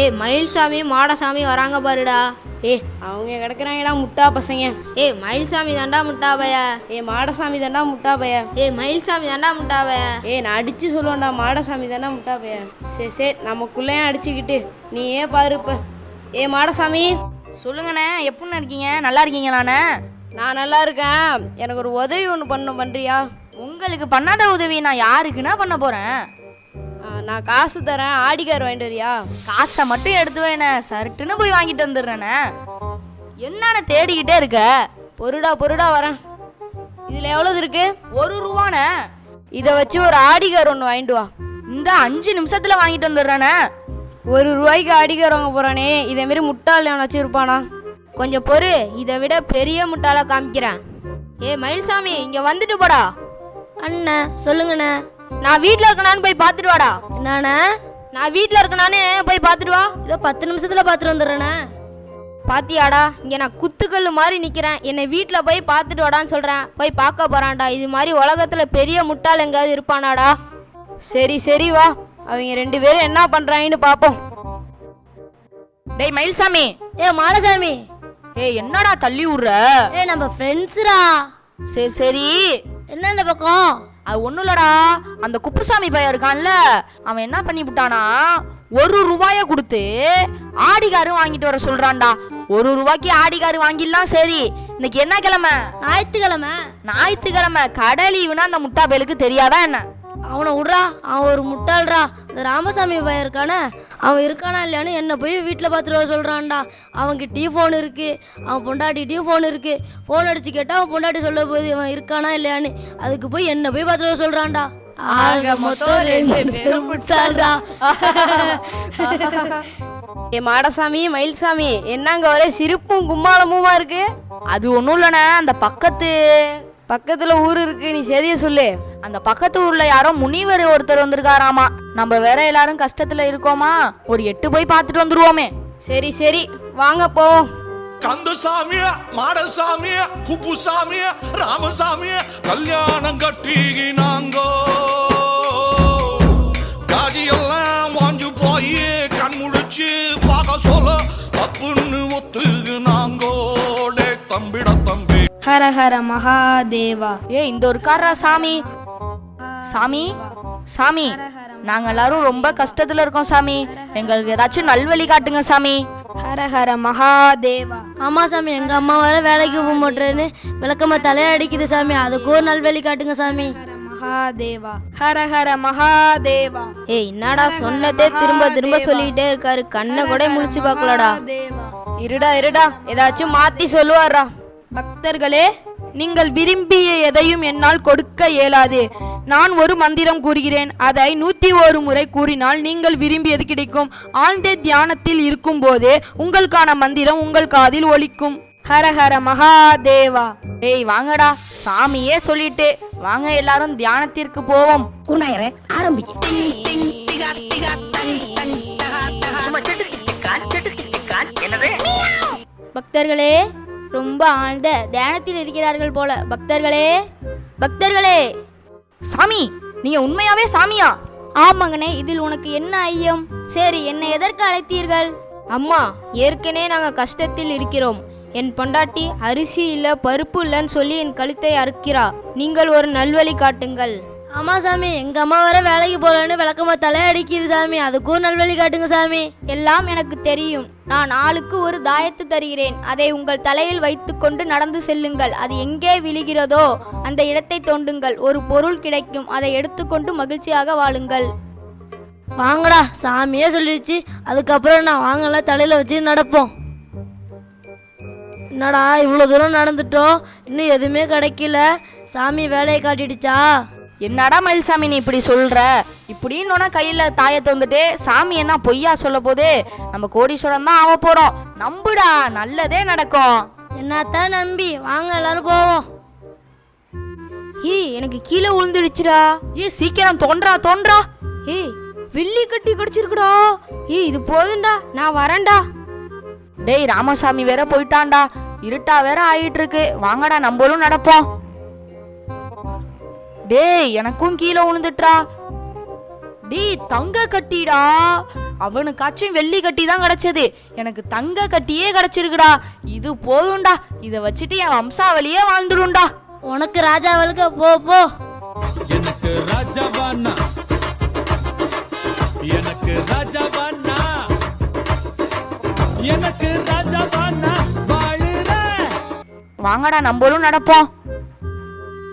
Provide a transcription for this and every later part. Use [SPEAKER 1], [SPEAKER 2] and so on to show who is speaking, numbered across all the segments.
[SPEAKER 1] ஏய் மயில்சாமி மாடசாமி வராங்க பாருடா.
[SPEAKER 2] ஏய் அவங்க கிடக்குறாங்கடா முட்டா பசங்க.
[SPEAKER 1] ஏய் மயில்சாமி தாண்டா முட்டா பைய.
[SPEAKER 2] ஏ மாடசாமி தாண்டா முட்டா பைய.
[SPEAKER 1] ஏய் மயில்சாமி தாண்டா முட்டா பைய.
[SPEAKER 2] ஏய் நான் அடிச்சு சொல்லுவேன்டா மாடசாமி தாண்டா முட்டா பைய. சரி சரி நமக்குள்ளேயும் அடிச்சுக்கிட்டு நீ ஏன் பாரு இப்ப. ஏ மாடசாமி.
[SPEAKER 3] சொல்லுங்கண்ணே எப்படிண்ணே இருக்கீங்க? நல்லா இருக்கீங்களாண்ணே?
[SPEAKER 2] நான் நல்லா இருக்கேன். எனக்கு ஒரு உதவி ஒன்று பண்ண பண்ணுறியா
[SPEAKER 3] உங்களுக்கு பண்ணாத உதவி நான் யாருக்குண்ணா பண்ண போறேன்?
[SPEAKER 2] ஆ, நான் காசு தரேன் ஆடிக்கார் வாங்கிட்டு வரியா?
[SPEAKER 3] காசை மட்டும் எடுத்து சருட்டுன்னு போய் வாங்கிட்டு வந்துடுறேண்ணே என்னண்ணே தேடிக்கிட்டே இருக்க.
[SPEAKER 2] பொருடா பொருடா வரேன். இதில் எவ்வளவு இருக்கு?
[SPEAKER 3] ஒரு ரூபாண்ணே
[SPEAKER 2] இதை வச்சு ஒரு ஆடிக்கார் ஒன்று வாங்கிட்டு வா.
[SPEAKER 3] இந்த அஞ்சு நிமிஷத்துல வாங்கிட்டு வந்துடுறேண்ணே
[SPEAKER 2] ஒரு ரூபாய்க்கு ஆடிக்கார் வாங்க போகிறானே இதேமாரி முட்டாள் எவன் வச்சிருப்பானா
[SPEAKER 1] கொஞ்சம் பொறு. இதை விட பெரிய முட்டாளை காமிக்கிறேன். ஏய் மயில்சாமி இங்க வந்துட்டு போடா.
[SPEAKER 4] அண்ணா சொல்லுங்கண்ணே.
[SPEAKER 1] நான் வீட்ல இருக்கனான்னு போய் பார்த்துட்டு வாடா
[SPEAKER 4] என்னண்ணே
[SPEAKER 1] நான் வீட்ல இருக்கனானே போய் பார்த்துட்டு வா
[SPEAKER 4] இதோ பத்து நிமிஷத்துல பார்த்துட்டு வந்துடுறேண்ணே
[SPEAKER 1] பாத்தியாடா இங்க நான் குத்துக்கல்லு மாதிரி நிக்கிறேன். என்னை வீட்ல போய் பார்த்துட்டு வாடான்னு சொல்றேன். போய் பார்க்க போறான்டா. இது மாதிரி உலகத்துல பெரிய முட்டாள் எங்கேயாவது இருப்பானாடா.
[SPEAKER 2] சரி சரி வா. அவங்க ரெண்டு பேரும் என்ன பண்ணுறாங்கன்னு பார்ப்போம்
[SPEAKER 3] டேய் மயில்சாமி.
[SPEAKER 4] ஏ மாடசாமி.
[SPEAKER 3] ஏய் என்னடா தள்ளி விடுற
[SPEAKER 4] ஏ நம்ம ஃப்ரெண்ட்ஸுடா
[SPEAKER 3] சரி சரி.
[SPEAKER 4] என்ன இந்த பக்கம்?
[SPEAKER 3] அது ஒன்றும் இல்லடா. அந்த குப்புசாமி பையன் இருக்கான்ல அவன் என்ன பண்ணி விட்டானா? ஒரு ரூபாய கொடுத்து ஆடிகாரு வாங்கிட்டு வர சொல்றான்டா. ஒரு ரூபாய்க்கு ஆடிகாரு வாங்கிடலாம் சரி. இன்னைக்கு என்ன கிழமை?
[SPEAKER 4] ஞாயிற்றுக்கிழமை.
[SPEAKER 3] ஞாயிற்றுக்கிழமை. கடலீவுனா அந்த முட்டா பயலுக்கு தெரியாதா என்ன?
[SPEAKER 4] அவனை விட்றா அவன் ஒரு முட்டாள்டா இந்த ராமசாமி பையன் இருக்கானே அவன் இருக்கானா இல்லையான்னு என்னை போய் வீட்டில் பார்த்துட்டு வர சொல்கிறான்டா அவன்கிட்டயும் ஃபோன் இருக்குது அவன் பொண்டாட்டிகிட்டையும் ஃபோன் இருக்குது ஃபோன் அடிச்சு கேட்டால் அவன் பொண்டாட்டி சொல்ல போகுது இவன் இருக்கானா இல்லையான்னு. அதுக்கு போய் என்னை போய் பார்த்துட்டு வர சொல்கிறான்டா ஆக மொத்தம் ரெண்டு பேரும் முட்டாள்டா
[SPEAKER 2] ஏ மாடசாமி மயில்சாமி என்னங்க ஒரே சிரிப்பும் கும்மாளமுமா இருக்கு?
[SPEAKER 3] அது ஒன்றும் இல்லைண்ணே அந்த பக்கத்து
[SPEAKER 2] பக்கத்துல ஊர் இருக்கு நீ செய்திய சொல்லு.
[SPEAKER 3] அந்த பக்கத்து ஊர்ல யாரோ முனிவர் ஒருத்தர் வந்திருக்காராமா. நம்ம வேற எல்லாரும் கஷ்டத்துல இருக்கோமா? ஒரு எட்டு போய் பார்த்துட்டு வந்துருவோமே.
[SPEAKER 2] சரி சரி வாங்க போ.
[SPEAKER 5] கந்தசாமி மாடசாமி குப்புசாமி ராமசாமி கல்யாணம் கட்டினாங்கோ காஜியெல்லாம் வாஞ்சு போய் கண் முடிச்சு பார்க்க சொல்ல தப்புன்னு ஒத்துக்கு நாங்கோ
[SPEAKER 4] ஹர ஹர மகாதேவா.
[SPEAKER 3] ஏ இந்த ஒரு காரா சாமி. சாமி சாமி. நாங்க எல்லாரும் ரொம்ப கஷ்டத்துல இருக்கோம் சாமி. எங்களுக்கு ஏதாச்சும் நல்வழி காட்டுங்க சாமி.
[SPEAKER 4] ஹர ஹர மகாதேவா. ஆமா சாமி. எங்க அம்மா வர வேலைக்கு போக மாட்டேன்னு விளக்கமா தலையடிக்குது சாமி. அதுக்கு ஒரு நல்வழி காட்டுங்க சாமி. மகாதேவா. ஹர ஹர மகாதேவா.
[SPEAKER 1] ஏய் என்னடா சொன்னதே திரும்ப திரும்ப சொல்லிக்கிட்டே இருக்காரு. கண்ணை கூட முழிச்சு பார்க்கலடா.
[SPEAKER 4] தேவா
[SPEAKER 2] இருடா இருடா. ஏதாச்சும் மாத்தி சொல்லுவாரா
[SPEAKER 6] பக்தர்களே நீங்கள் விரும்பிய எதையும் என்னால் கொடுக்க இயலாது. நான் ஒரு மந்திரம் கூறுகிறேன். அதை நூத்தி ஒரு முறை கூறினால் நீங்கள் விரும்பியது கிடைக்கும். ஆழ்ந்த தியானத்தில் இருக்கும்போதே உங்களுக்கான மந்திரம் உங்கள் காதில் ஒலிக்கும். ஹர ஹர மகாதேவா.
[SPEAKER 3] ஏய் வாங்கடா. சாமியே சொல்லிட்டு. வாங்க எல்லாரும் தியானத்திற்கு போவோம்.
[SPEAKER 1] பக்தர்களே ரொம்ப ஆழ்ந்த தியானத்தில் இருக்கிறார்கள் போல. பக்தர்களே பக்தர்களே!
[SPEAKER 3] சாமி நீங்க உண்மையாவே சாமியா?
[SPEAKER 1] ஆமாங்கண்ணே இதில் உனக்கு என்ன ஐயம்? சரி என்னை எதற்கு அழைத்தீர்கள்? அம்மா ஏற்கனவே நாங்கள் கஷ்டத்தில் இருக்கிறோம். என் பொண்டாட்டி அரிசி இல்லை பருப்பு இல்லைன்னு சொல்லி என் கழுத்தை அறுக்கிறா. நீங்கள் ஒரு நல்வழி காட்டுங்கள்.
[SPEAKER 4] ஆமா சாமி எங்க அம்மா வர வேலைக்கு போகலன்னு விளக்கமா தலையடிக்குது சாமி. அதுக்கும் நல்வழி காட்டுங்க சாமி.
[SPEAKER 1] எல்லாம் எனக்கு தெரியும். நான் ஆளுக்கு ஒரு தாயத்து தருகிறேன். அதை உங்கள் தலையில் வைத்துக்கொண்டு நடந்து செல்லுங்கள். அது எங்கே விழுகிறதோ அந்த இடத்தை தோண்டுங்கள். ஒரு பொருள் கிடைக்கும். அதை எடுத்துக்கொண்டு மகிழ்ச்சியாக வாழுங்கள்.
[SPEAKER 4] வாங்கடா சாமியே சொல்லிடுச்சு அதுக்கப்புறம் நான் வாங்கலாம் தலையில வச்சு நடப்போம். என்னடா இவ்வளோ தூரம் நடந்துட்டோம். இன்னும் எதுவுமே கிடைக்கல. சாமி வேலையை காட்டிடுச்சா?
[SPEAKER 3] என்னடா மயில்சாமி நீ இப்படி சொல்ற? இப்படின்னு கையில தாயத்தை வந்துட்டு சாமி என்ன பொய்யா சொல்ல போது நம்ம கோடீஸ்வரன் தான் ஆக போறோம். நம்புடா நல்லதே நடக்கும்.
[SPEAKER 4] என்னத்தான் நம்பி? வாங்க எல்லாரும் போவோம்.
[SPEAKER 1] ஏய் எனக்கு கீழே விழுந்துடுச்சுடா.
[SPEAKER 3] ஏ சீக்கிரம் தோன்றா தோன்றா.
[SPEAKER 1] ஏய் வெள்ளி கட்டி கடிச்சிருக்குடா. ஏய் இது போதும்டா நான் வரேன்டா.
[SPEAKER 3] டேய் ராமசாமி வேற போயிட்டான்டா. இருட்டா வேற ஆயிட்டு இருக்கு வாங்கடா நம்மளும் நடப்போம். டேய் எனக்கும் கீழே விழுந்துட்றா. டேய் தங்க கட்டிடா. அவனுக்காச்சும் வெள்ளி கட்டி தான் கிடைச்சது. எனக்கு தங்க கட்டியே கிடைச்சிருக்குடா. இது போதும்டா. இதை வச்சுட்டு என் வம்சாவளியே வாழ்ந்துடும்டா.
[SPEAKER 4] உனக்கு ராஜாவளுக்கு போ போ.
[SPEAKER 7] எனக்கு ராஜாவானா எனக்கு ராஜாவானா எனக்கு ராஜாவானா வாழுற
[SPEAKER 3] வாங்கடா நம்மளும் நடப்போம்.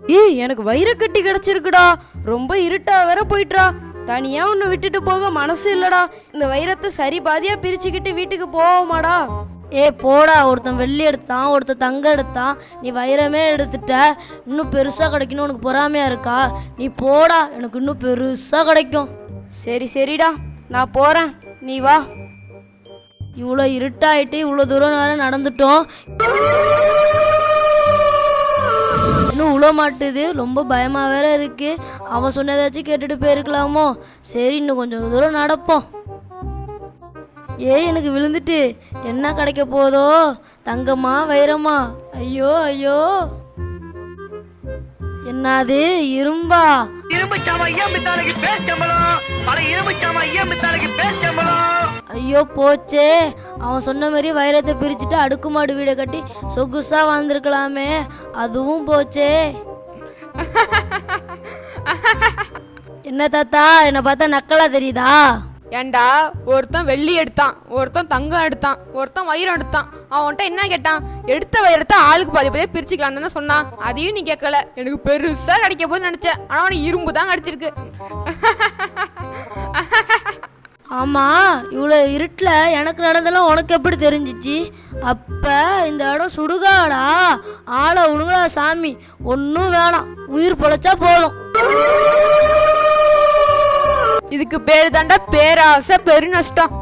[SPEAKER 2] ஏய் எனக்கு வைரக்கட்டி கிடைச்சிருக்குடா. ரொம்ப இருட்டா வேற போயிட்டுறா தனியா உன்னை விட்டுட்டு போக மனசு இல்லடா. இந்த வைரத்தை சரி பாதியா பிரிச்சுக்கிட்டு வீட்டுக்கு போவோமாடா.
[SPEAKER 4] ஏ போடா. ஒருத்தன் வெள்ளி எடுத்தான் ஒருத்தன் தங்கம் எடுத்தான். நீ வைரமே எடுத்துட்ட. இன்னும் பெருசாக கிடைக்கணும். உனக்கு பொறாமையா இருக்கா? நீ போடா. எனக்கு இன்னும் பெருசாக கிடைக்கும்.
[SPEAKER 2] சரி சரிடா. நான் போறேன். நீ வா.
[SPEAKER 4] இவ்வளோ இருட்டாயிட்டு இவ்வளோ தூரம் வேற நடந்துட்டோம். உழ மாட்டுது ரொம்ப பயமா வேற இருக்கு. அவன் சொன்னதாச்சும் கேட்டுட்டு போயிருக்கலாமோ? சரி இன்னும் கொஞ்சம் தூரம் நடப்போம். ஏய் எனக்கு விழுந்துட்டு. என்ன கிடைக்க போதோ? தங்கம்மா வைரமா? ஐயோ ஐயோ. என்னது? இரும்பா? ஐயோ ஐயோ போச்சே. அவன் சொன்ன மாதிரி வைரத்தை பிரிச்சுட்டு அடுக்குமாடு வீடை கட்டி சொகுசாக வாழ்ந்துருக்கலாமே. அதுவும் போச்சே. என்ன தாத்தா? என்னை பார்த்தா நக்கலா தெரியுதா?
[SPEAKER 8] ஏண்டா ஒருத்தன் வெள்ளி எடுத்தான் ஒருத்தன் தங்கம் எடுத்தான் ஒருத்தன் வயிறு எடுத்தான். அவன்கிட்ட என்ன கேட்டான்? எடுத்த வைரத்தை ஆளுக்கு பாதி பாதியே பிரிச்சுக்கலாம் தானே சொன்னான். அதையும் நீ கேட்கல. எனக்கு பெருசா கிடைக்க போது நினைச்சேன். ஆனா அவனுக்கு இரும்பு தான் கிடைச்சிருக்கு.
[SPEAKER 4] ஆமாம் இவ்வளோ இருட்டில் எனக்கு நடந்தெல்லாம் உனக்கு எப்படி தெரிஞ்சிச்சு? அப்போ இந்த இடம் சுடுகாடா. ஆளை விடுங்கடா சாமி. ஒன்றும் வேணாம். உயிர் பொழைச்சா போதும்.
[SPEAKER 8] இதுக்கு பேர் தாண்டா பேராசை பெருநஷ்டம்.